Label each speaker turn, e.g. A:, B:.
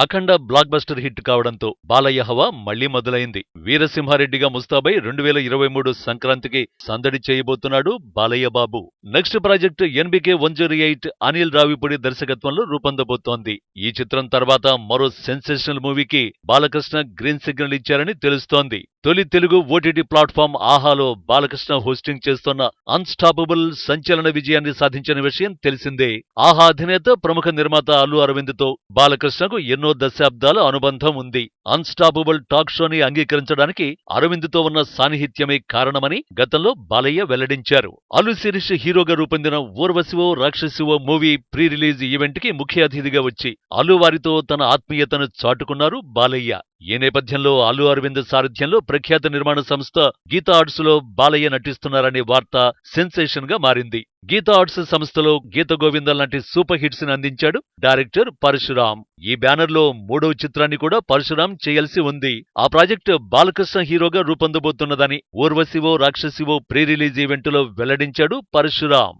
A: అఖండ block buster hit కావడంతో బాలయ్య హవా మళ్ళీ మొదలైంది. వీరసింహారెడ్డిగా ముస్తాబై రెండు వేల ఇరవై మూడు సంక్రాంతికి సందడి చేయబోతున్నాడు Balayya Babu. Next project NBK one zero eight Anil Ravipudi దర్శకత్వంలో రూపొందబోతోంది. ఈ చిత్రం తర్వాత మరో సెన్సేషనల్ మూవీకి బాలకృష్ణ గ్రీన్ సిగ్నల్ ఇచ్చారని తెలుస్తోంది. తొలి తెలుగు ఓటీటీ ప్లాట్ఫామ్ ఆహాలో బాలకృష్ణ హోస్టింగ్ చేస్తున్న అన్స్టాపబుల్ సంచలన విజయాన్ని సాధించిన విషయం తెలిసిందే. ఆహా అధినేత ప్రముఖ నిర్మాత అల్లు అరవింద్తో బాలకృష్ణకు ఎన్నో దశాబ్దాల అనుబంధం ఉంది. అన్స్టాపబుల్ టాక్ షోని అంగీకరించడానికి అరవింద్తో ఉన్న సాన్నిహిత్యమే కారణమని గతంలో బాలయ్య వెల్లడించారు. అల్లు శిరీష్ హీరోగా రూపొందిన Urvasivo Rakshasivo movie pre release ఈవెంట్కి ముఖ్య అతిథిగా వచ్చి అల్లు వారితో తన ఆత్మీయతను చాటుకున్నారు బాలయ్య. ఈ నేపథ్యంలో అల్లు అరవింద్ సారథ్యంలో ప్రఖ్యాత నిర్మాణ సంస్థ గీతా ఆర్ట్స్లో బాలయ్య నటిస్తున్నారనే వార్త సెన్సేషన్గా మారింది. గీతా ఆర్ట్స్ సంస్థలో గీత గోవిందం లాంటి సూపర్ హిట్స్ని అందించాడు డైరెక్టర్ పరశురాం ఈ బ్యానర్లో మూడవ చిత్రాన్ని కూడా పరశురాం చేయాల్సి ఉంది. ఆ ప్రాజెక్ట్ బాలకృష్ణ హీరోగా రూపొందబోతున్నదని ఊర్వశివో రాక్షసివో ప్రీ రిలీజ్ ఈవెంట్లో వెల్లడించాడు పరశురాం